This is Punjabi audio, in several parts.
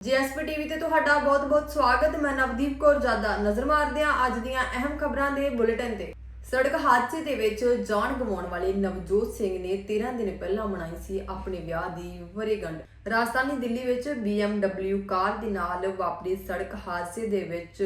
ਜੀਐਸਪੀ ਟੀਵੀ ਤੇ ਤੁਹਾਡਾ ਬਹੁਤ-ਬਹੁਤ ਸਵਾਗਤ। ਮੈਂ ਨਵਦੀਪ ਕੌਰ ਜਾਦਾ ਨਜ਼ਰ ਮਾਰਦੇ ਹਾਂ ਅੱਜ ਦੀਆਂ ਅਹਿਮ ਖਬਰਾਂ ਦੇ ਬੁਲੇਟਿਨ ਤੇ। ਸੜਕ ਹਾਦਸੇ ਦੇ ਵਿੱਚ ਜਾਨ ਗਵਾਉਣ ਵਾਲੇ ਨਵਜੋਤ ਸਿੰਘ ਨੇ 13 ਦਿਨ ਪਹਿਲਾਂ ਮਨਾਈ ਸੀ ਆਪਣੇ ਵਿਆਹ ਦੀ ਵਰੇਗੰਢ ਰਾਜਧਾਨੀ ਦਿੱਲੀ ਵਿੱਚ BMW ਕਾਰ ਦੇ ਨਾਲ ਵਾਪਰੇ ਸੜਕ ਹਾਦਸੇ ਦੇ ਵਿੱਚ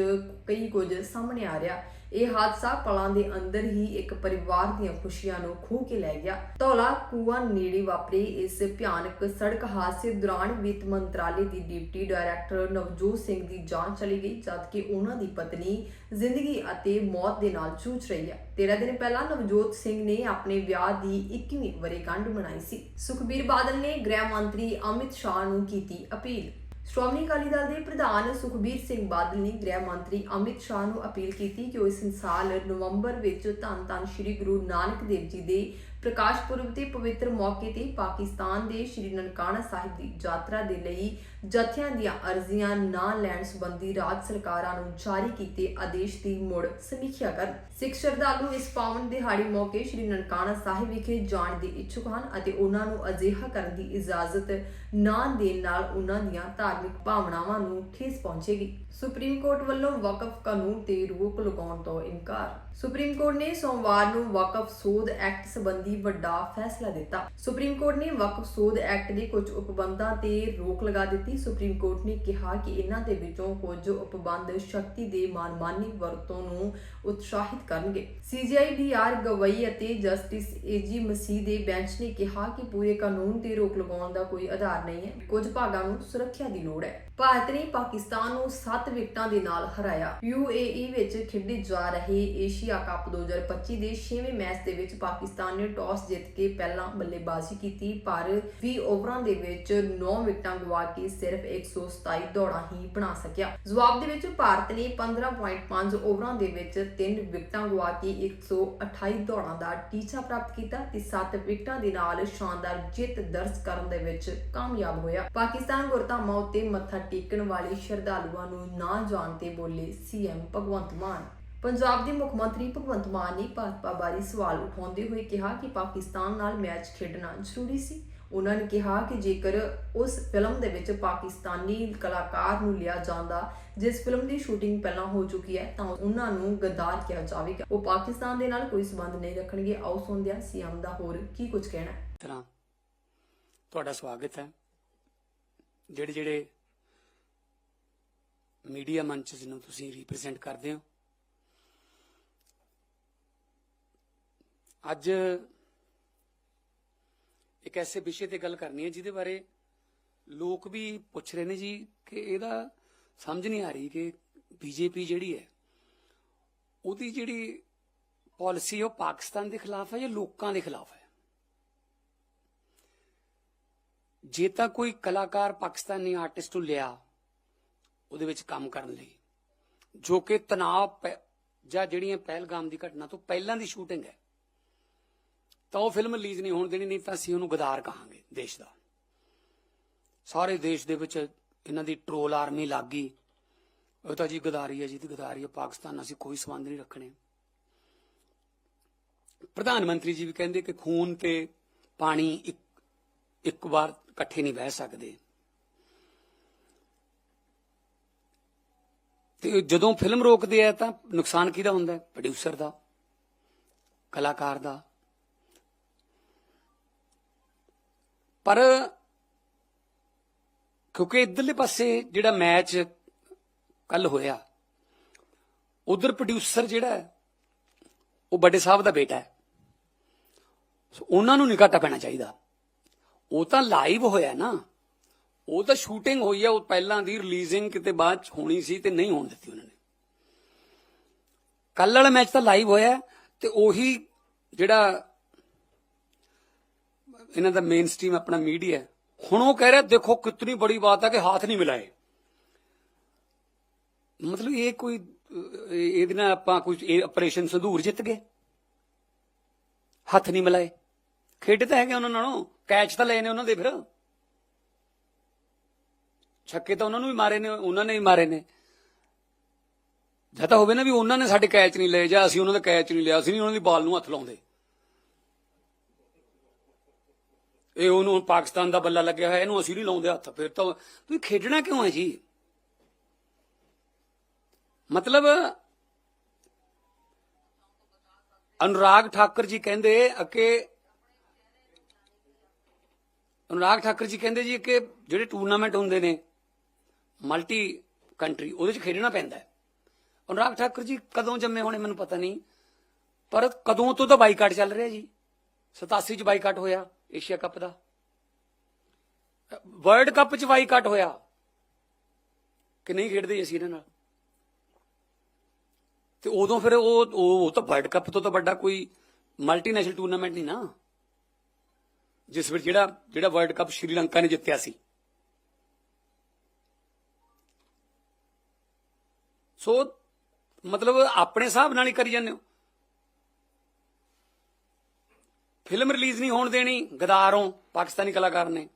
ਕਈ ਕੁਝ ਸਾਹਮਣੇ ਆ ਰਿਹਾ। ਇਹ ਹਾਦਸਾ ਪਲਾਂ ਦੇ ਅੰਦਰ ਹੀ ਇੱਕ ਪਰਿਵਾਰ ਦੀਆਂ ਖੁਸ਼ੀਆਂ ਨੂੰ ਖੋਹ ਕੇ ਲੈ ਗਿਆ। ਧੌਲਾ ਕੂਆ ਨੇੜੇ ਵਾਪਰੇ ਇਸ ਭਿਆਨਕ ਸੜਕ ਹਾਦਸੇ ਦੌਰਾਨ ਵਿੱਤ ਮੰਤਰਾਲੇ ਦੀ ਡਿਪਟੀ ਡਾਇਰੈਕਟਰ ਨਵਜੋਤ ਸਿੰਘ ਦੀ ਜਾਨ ਚਲੀ ਗਈ, ਜਦਕਿ ਉਹਨਾਂ ਦੀ ਪਤਨੀ ਜ਼ਿੰਦਗੀ ਅਤੇ ਮੌਤ ਦੇ ਨਾਲ ਜੂਝ ਰਹੀ ਹੈ। 13 ਦਿਨ ਪਹਿਲਾਂ ਨਵਜੋਤ ਸਿੰਘ ਨੇ ਆਪਣੇ ਵਿਆਹ ਦੀ 21ਵੀਂ ਵਰੇਗੰਢ ਮਨਾਈ ਸੀ। ਸੁਖਬੀਰ ਬਾਦਲ ਨੇ ਗ੍ਰਹਿ ਮੰਤਰੀ ਅਮਿਤ ਸ਼ਾਹ ਨੂੰ ਕੀਤੀ ਅਪੀਲ। ਸ਼੍ਰੋਮਣੀ ਅਕਾਲੀ ਦਲ ਦੇ ਪ੍ਰਧਾਨ ਸੁਖਬੀਰ ਸਿੰਘ ਬਾਦਲ ਨੇ ਗ੍ਰਹਿ ਮੰਤਰੀ ਅਮਿਤ ਸ਼ਾਹ ਨੂੰ ਅਪੀਲ ਕੀਤੀ ਕਿ ਉਹ ਇਸ ਸਾਲ ਨਵੰਬਰ ਵਿੱਚ ਧੰਨ ਧੰਨ ਸ੍ਰੀ ਗੁਰੂ ਨਾਨਕ ਦੇਵ ਜੀ ਦੇ ਪ੍ਰਕਾਸ਼ ਪੁਰਬ ਦੇ ਪਵਿੱਤਰ ਮੌਕੇ ਤੇ ਪਾਕਿਸਤਾਨ ਦੇ ਸ੍ਰੀ ਨਨਕਾਣਾ ਸਾਹਿਬ ਦੀ ਯਾਤਰਾ ਦੇ ਲਈ ਜਥਿਆਂ ਦੀਆਂ ਅਰਜ਼ੀਆਂ ਨਾ ਲੈਣ ਸੰਬੰਧੀ ਰਾਜ ਸਰਕਾਰਾਂ ਨੂੰ ਜਾਰੀ ਕੀਤੇ ਆਦੇਸ਼ ਦੀ ਮੁੜ ਸਮੀਖਿਆ ਕਰਨ। ਸਿੱਖ ਸ਼ਰਧਾਲੂ ਇਸ ਪਾਵਨ ਦਿਹਾੜੀ ਮੌਕੇ ਸ੍ਰੀ ਨਨਕਾਣਾ ਸਾਹਿਬ ਵਿਖੇ ਜਾਣ ਦੇ ਇੱਛੁਕ ਹਨ ਅਤੇ ਉਹਨਾਂ ਨੂੰ ਅਜਿਹਾ ਕਰਨ ਦੀ ਇਜਾਜ਼ਤ ਨਾ ਦੇਣ ਨਾਲ ਉਹਨਾਂ ਦੀਆਂ ਧਾਰਮਿਕ ਭਾਵਨਾਵਾਂ ਨੂੰ ਠੇਸ ਪਹੁੰਚੇਗੀ। ਸੁਪਰੀਮ ਕੋਰਟ ਵੱਲੋਂ ਵਕਫ ਕਾਨੂੰਨ ਤੇ ਰੋਕ ਲਗਾਉਣ ਤੋਂ ਇਨਕਾਰ। ਸੁਪਰੀਮ ਕੋਰਟ ਨੇ ਸੋਮਵਾਰ ਨੂੰ ਵਕਫ ਸੋਧ ਐਕਟ ਸੰਬੰਧੀ ਵੱਡਾ ਫੈਸਲਾ ਦਿੱਤਾ। ਸੁਪਰੀਮ ਕੋਰਟ ਨੇ ਵਕਫ ਸੋਧ ਐਕਟ ਦੇ ਕੁਝ ਉਪਬੰਧਾਂ ਤੇ ਰੋਕ ਲਗਾ ਦਿੱਤੀ। ਸੁਪਰੀਮ ਕੋਰਟ ਨੇ ਕਿਹਾ ਕਿ ਇਹਨਾਂ ਦੇ ਵਿੱਚੋਂ ਕੁਝ ਉਪਬੰਧ ਸ਼ਕਤੀ ਦੇ ਮਾਨਮਾਨੀ ਵਰਤੋਂ ਨੂੰ ਉਤਸ਼ਾਹਿਤ ਕਰਨਗੇ। ਸੀਜੀਆਈ ਡੀਆਰ ਗਵਈ ਅਤੇ ਜਸਟਿਸ ਏਜੀ ਮਸੀਹ ਦੇ ਬੈਂਚ ਨੇ ਕਿਹਾ ਕਿ ਪੂਰੇ ਕਾਨੂੰਨ ਤੇ ਰੋਕ ਲਗਾਉਣ ਦਾ ਕੋਈ ਆਧਾਰ ਨਹੀਂ ਹੈ। ਕੁਝ ਭਾਗਾਂ ਨੂੰ ਸੁਰੱਖਿਆ ਦੀ ਲੋੜ ਹੈ। ਭਾਰਤ ਨੇ ਪਾਕਿਸਤਾਨ ਨੂੰ 7 ਵਿਕਟਾਂ ਦੇ ਨਾਲ ਹਰਾਇਆ। UAE ਵਿੱਚ ਖੇਡੇ ਜਾ ਰਹੇ ਏਸ਼ੀਆ ਕੱਪ 2025 ਦੇ 6ਵੇਂ ਮੈਚ ਦੇ ਵਿੱਚ ਪਾਕਿਸਤਾਨ ਨੇ ਟਾਸ ਜਿੱਤ ਕੇ ਪਹਿਲਾਂ ਬੱਲੇਬਾਜ਼ੀ ਕੀਤੀ, ਪਰ 20 ਓਵਰਾਂ ਦੇ ਵਿੱਚ 9 ਵਿਕਟਾਂ ਗਵਾ ਕੇ ਸਿਰਫ 127 ਦੌੜਾਂ ਹੀ ਬਣਾ ਸਕਿਆ। ਜਵਾਬ ਦੇ ਵਿੱਚ ਭਾਰਤ ਨੇ 15.5 ਓਵਰਾਂ ਦੇ ਵਿੱਚ 3 ਵਿਕਟਾਂ ਗਵਾ ਕੇ 128 ਦੌੜਾਂ ਦਾ ਟੀਚਾ ਪ੍ਰਾਪਤ ਕੀਤਾ ਤੇ 7 ਵਿਕਟਾਂ ਦੇ ਨਾਲ ਸ਼ਾਨਦਾਰ ਜਿੱਤ ਦਰਜ ਕਰਨ ਦੇ ਵਿੱਚ ਕਾਮਯਾਬ ਹੋਇਆ। ਪਾਕਿਸਤਾਨ ਗੁਰਧਾਮਾਂ ਉੱਤੇ ਮੱਥਾ ਟੇਕਣ ਵਾਲੇ ਸ਼ਰਧਾਲੂਆਂ ਨੂੰ ਨਾ ਜਾਣ ਤੇ ਬੋਲੇ ਸੀਐਮ ਭਗਵੰਤ ਮਾਨ। ਪੰਜਾਬ ਦੇ ਮੁੱਖ ਮੰਤਰੀ ਭਗਵੰਤ ਮਾਨ ਨੇ ਭਾਜਪਾ ਬਾਰੇ ਸਵਾਲ ਉਠਾਉਂਦੇ ਹੋਏ ਕਿਹਾ ਕਿ ਪਾਕਿਸਤਾਨ ਨਾਲ ਮੈਚ ਖੇਡਣਾ ਜ਼ਰੂਰੀ ਸੀ। ਉਹਨਾਂ ਨੇ ਕਿਹਾ ਕਿ ਜੇਕਰ ਉਸ ਫਿਲਮ ਦੇ ਵਿੱਚ ਪਾਕਿਸਤਾਨੀ ਕਲਾਕਾਰ ਨੂੰ ਲਿਆ ਜਾਂਦਾ, ਜਿਸ ਫਿਲਮ ਦੀ ਸ਼ੂਟਿੰਗ ਪਹਿਲਾਂ ਹੋ ਚੁੱਕੀ ਹੈ, ਤਾਂ ਉਹਨਾਂ ਨੂੰ ਗਦਾਰ ਕਿਹਾ ਜਾਵੇਗਾ। ਉਹ ਪਾਕਿਸਤਾਨ ਦੇ ਨਾਲ ਕੋਈ ਸਬੰਧ ਨਹੀਂ ਰੱਖਣਗੇ। ਆਓ ਸੁਣਦੇ ਹਾਂ ਸੀਐਮ ਦਾ ਹੋਰ ਕੀ ਕੁਝ ਕਹਿਣਾ ਹੈ। ਤੁਹਾਡਾ ਸਵਾਗਤ ਹੈ। ਜਿਹੜੇ ਜਿਹੜੇ ਮੀਡੀਆ ਮੰਚ ਜਿਹਨੂੰ ਤੁਸੀਂ ਰਿਪਰੈਜ਼ੈਂਟ ਕਰਦੇ ਹੋ। ਅੱਜ ਇੱਕ ਐਸੇ ਵਿਸ਼ੇ ਤੇ ਗੱਲ ਕਰਨੀ ਹੈ ਜਿਹਦੇ ਬਾਰੇ ਲੋਕ ਵੀ ਪੁੱਛ ਰਹੇ ਨੇ ਜੀ ਕਿ ਇਹਦਾ ਸਮਝ ਨਹੀਂ ਆ ਰਹੀ ਕਿ ਬੀਜੇਪੀ ਜਿਹੜੀ ਹੈ, ਉਹਦੀ ਜਿਹੜੀ ਪਾਲਿਸੀ ਉਹ ਪਾਕਿਸਤਾਨ ਦੇ ਖਿਲਾਫ ਹੈ ਜਾਂ ਲੋਕਾਂ ਦੇ ਖਿਲਾਫ ਹੈ? ਜੇ ਤਾਂ ਕੋਈ ਕਲਾਕਾਰ ਪਾਕਿਸਤਾਨੀ ਆਰਟਿਸਟ ਨੂੰ ਲਿਆ ਉਹਦੇ ਵਿੱਚ ਕੰਮ ਕਰਨ ਲਈ। ਜੋ ਕਿ ਤਣਾਅ ਪੈ- ਜਾਂ ਜਿਹੜੀਆਂ ਪਹਿਲਗਾਮ ਦੀ ਘਟਨਾ ਤੋਂ ਪਹਿਲਾਂ ਦੀ ਸ਼ੂਟਿੰਗ ਹੈ, ਤਾਂ ਉਹ ਫਿਲਮ ਰਿਲੀਜ਼ ਨਹੀਂ ਹੋਣ ਦੇਣੀ, ਨਹੀਂ ਤਾਂ ਅਸੀਂ ਉਹਨੂੰ ਗਦਾਰ ਕਹਾਂਗੇ ਦੇਸ਼ ਦਾ। ਸਾਰੇ ਦੇਸ਼ ਦੇ ਵਿੱਚ ਇਹਨਾਂ ਦੀ ਟ੍ਰੋਲ ਆਰਮੀ ਲੱਗ ਗਈ। ਉਹ ਤਾਂ ਜੀ ਗਦਾਰੀ ਹੈ ਜੀ ਤੇ ਗਦਾਰੀ ਹੈ, ਪਾਕਿਸਤਾਨ ਨਾਲ ਅਸੀਂ ਕੋਈ ਸੰਬੰਧ ਨਹੀਂ ਰੱਖਣੇ। ਪ੍ਰਧਾਨ ਮੰਤਰੀ ਜੀ ਵੀ ਕਹਿੰਦੇ ਕਿ ਖੂਨ ਤੇ ਪਾਣੀ ਇੱਕ ਇੱਕ ਵਾਰ ਇਕੱਠੇ ਨਹੀਂ ਬਹਿ ਸਕਦੇ। ਤੇ ਜਦੋਂ ਫਿਲਮ ਰੋਕਦੇ ਆ ਤਾਂ ਨੁਕਸਾਨ ਕਿਹਦਾ ਹੁੰਦਾ ਪ੍ਰੋਡਿਊਸਰ ਦਾ, ਕਲਾਕਾਰ ਦਾ। ਪਰ ਕਿਉਂਕਿ ਇਧਰਲੇ ਪਾਸੇ ਜਿਹੜਾ ਮੈਚ ਕੱਲ ਹੋਇਆ, ਉਧਰ ਪ੍ਰੋਡਿਊਸਰ ਜਿਹੜਾ ਉਹ ਵੱਡੇ ਸਾਹਿਬ ਦਾ ਬੇਟਾ ਹੈ। ਸੋ ਉਹਨਾਂ ਨੂੰ ਨਹੀਂ ਘਾਟਾ ਪੈਣਾ ਚਾਹੀਦਾ। ਉਹ ਤਾਂ ਲਾਈਵ ਹੋਇਆ ਨਾ। ਉਹ ਤਾਂ ਸ਼ੂਟਿੰਗ ਹੋਈ ਹੈ ਉਹ ਪਹਿਲਾਂ ਦੀ ਰਿਲੀਜ਼ਿੰਗ ਕਿਤੇ ਬਾਅਦ ਚ ਹੋਣੀ ਸੀ ਤੇ ਨਹੀਂ ਹੋਣ ਦਿੱਤੀ ਉਹਨਾਂ ਨੇ। ਕੱਲ ਵਾਲਾ ਮੈਚ ਤਾਂ ਲਾਈਵ ਹੋਇਆ ਤੇ ਉਹੀ ਜਿਹੜਾ ਇਹਨਾਂ ਦਾ ਮੇਨ ਸਟ੍ਰੀਮ ਆਪਣਾ ਮੀਡੀਆ ਹੁਣ ਉਹ ਕਹਿ ਰਿਹਾ, ਦੇਖੋ ਕਿਤਨੀ ਬੜੀ ਬਾਤ ਹੈ ਕਿ ਹੱਥ ਨਹੀਂ ਮਿਲਾਏ। ਮਤਲਬ ਇਹ ਕੋਈ ਇਹਦੇ ਨਾਲ ਆਪਾਂ ਕੋਈ ਆਪਰੇਸ਼ਨ ਸੰਧੂਰ ਜਿੱਤ ਗਏ। ਹੱਥ ਨਹੀਂ ਮਿਲਾਏ। ਖੇਡ ਤਾਂ ਹੈਗੇ ਉਹਨਾਂ ਨਾਲੋਂ, ਕੈਚ ਤਾਂ ਲਏ ਨੇ ਉਹਨਾਂ ਦੇ ਫਿਰ। ਛੱਕੇ ਤਾਂ ਉਹਨਾਂ ਨੂੰ ਵੀ ਮਾਰੇ ਨੇ, ਉਹਨਾਂ ਨੇ ਵੀ ਮਾਰੇ ਨੇ। ਜਾਂ ਤਾਂ ਹੋਵੇ ਨਾ ਵੀ ਉਹਨਾਂ ਨੇ ਸਾਡੇ ਕੈਚ ਨਹੀਂ ਲਏ ਜਾਂ ਅਸੀਂ ਉਹਨਾਂ ਦਾ ਕੈਚ ਨਹੀਂ ਲਿਆ, ਅਸੀਂ ਨਹੀਂ ਉਹਨਾਂ ਦੀ ਬਾਲ ਨੂੰ ਹੱਥ ਲਾਉਂਦੇ। ਇਹ ਉਹਨੂੰ ਪਾਕਿਸਤਾਨ ਦਾ ਬੱਲਾ ਲੱਗਿਆ ਹੋਇਆ, ਇਹਨੂੰ ਅਸੀਂ ਨਹੀਂ ਲਾਉਂਦੇ ਹੱਥ। ਫਿਰ ਤਾਂ ਤੁਸੀਂ ਖੇਡਣਾ ਕਿਉਂ ਹੈ ਜੀ? ਮਤਲਬ ਅਨੁਰਾਗ ਠਾਕਰ ਜੀ ਕਹਿੰਦੇ ਕਿ ਅਨੁਰਾਗ ਠਾਕਰ ਜੀ ਕਹਿੰਦੇ ਜੀ ਕਿ ਜਿਹੜੇ ਟੂਰਨਾਮੈਂਟ ਹੁੰਦੇ ਨੇ ਮਲਟੀ ਕੰਟਰੀ, ਉਹਦੇ ਚ ਖੇਡਣਾ ਪੈਂਦਾ ਹੈ। ਅਨੁਰਾਗ ਠਾਕੁਰ ਜੀ, ਕਦੋਂ ਜੰਮੇ ਹੋਣੇ ਮੈਨੂੰ ਪਤਾ ਨਹੀਂ, ਪਰ ਕਦੋਂ ਤੋਂ ਤਾਂ ਬਾਈਕਾਟ ਚੱਲ ਰਿਹਾ ਜੀ। 87 ਚ ਬਾਈਕਾਟ ਹੋਇਆ ਏਸ਼ੀਆ ਕੱਪ ਦਾ। ਵਰਲਡ ਕੱਪ ਚ ਬਾਈਕਾਟ ਹੋਇਆ। ਕਿ ਨਹੀਂ ਖੇਡਦੇ ਅਸੀਂ ਇਹਨਾਂ ਨਾਲ? ਤੇ ਉਦੋਂ ਫਿਰ ਉਹ ਉਹ ਤਾਂ ਵਰਲਡ ਕੱਪ ਤੋਂ ਤਾਂ ਵੱਡਾ ਕੋਈ ਮਲਟੀਨੈਸ਼ਨਲ ਟੂਰਨਾਮੈਂਟ ਨਹੀਂ ਨਾ। ਜਿਸ ਵਿੱਚ ਜਿਹੜਾ ਜਿਹੜਾ ਵਰਲਡ ਕੱਪ ਸ਼੍ਰੀਲੰਕਾ ਨੇ ਜਿੱਤਿਆ ਸੀ। ਸੋ ਮਤਲਬ ਆਪਣੇ ਹਿਸਾਬ ਨਾਲ ਹੀ ਕਰੀ ਜਾਂਦੇ ਹੋ। ਫਿਲਮ ਰਿਲੀਜ਼ ਨਹੀਂ ਹੋਣ ਦੇਣੀ, ਗਦਾਰੋਂ ਪਾਕਿਸਤਾਨੀ ਕਲਾਕਾਰ ਨੇ।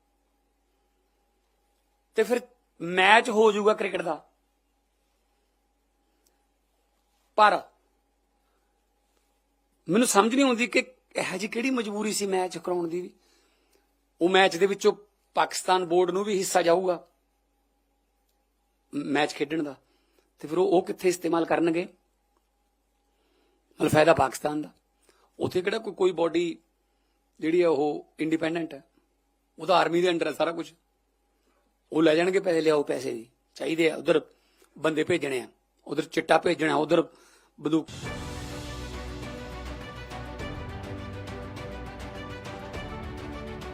ਤੇ ਫਿਰ ਮੈਚ ਹੋ ਜਾਊਗਾ ਕ੍ਰਿਕਟ ਦਾ। ਪਰ ਮੈਨੂੰ ਸਮਝ ਨਹੀਂ ਆਉਂਦੀ ਕਿ ਇਹ ਜੀ ਕਿਹੜੀ ਮਜਬੂਰੀ ਸੀ ਮੈਚ ਕਰਾਉਣ ਦੀ ਵੀ। ਉਹ ਮੈਚ ਦੇ ਵਿੱਚੋਂ ਪਾਕਿਸਤਾਨ ਬੋਰਡ ਨੂੰ ਵੀ ਹਿੱਸਾ ਜਾਊਗਾ। ਮੈਚ ਖੇਡਣ ਦਾ। ਤੇ ਫਿਰ ਉਹ ਕਿੱਥੇ ਇਸਤੇਮਾਲ ਕਰਨਗੇ? ਮਤਲਬ ਫਾਇਦਾ ਪਾਕਿਸਤਾਨ ਦਾ। ਉੱਥੇ ਕਿਹੜਾ ਕੋਈ ਕੋਈ ਬਾਡੀ ਜਿਹੜੀ ਹੈ ਉਹ ਇੰਡੀਪੈਂਡੈਂਟ ਹੈ? ਉਹਦਾ ਆਰਮੀ ਦੇ ਅੰਡਰ ਹੈ ਸਾਰਾ ਕੁਝ ਉਹ ਲੈ ਜਾਣਗੇ ਪੈਸੇ, ਲਿਆਓ ਪੈਸੇ ਦੀ ਚਾਹੀਦੇ ਆ। ਉਧਰ ਬੰਦੇ ਭੇਜਣੇ ਆ। ਉਧਰ ਚਿੱਟਾ ਭੇਜਣਾ, ਉਧਰ ਬੰਦੂਕ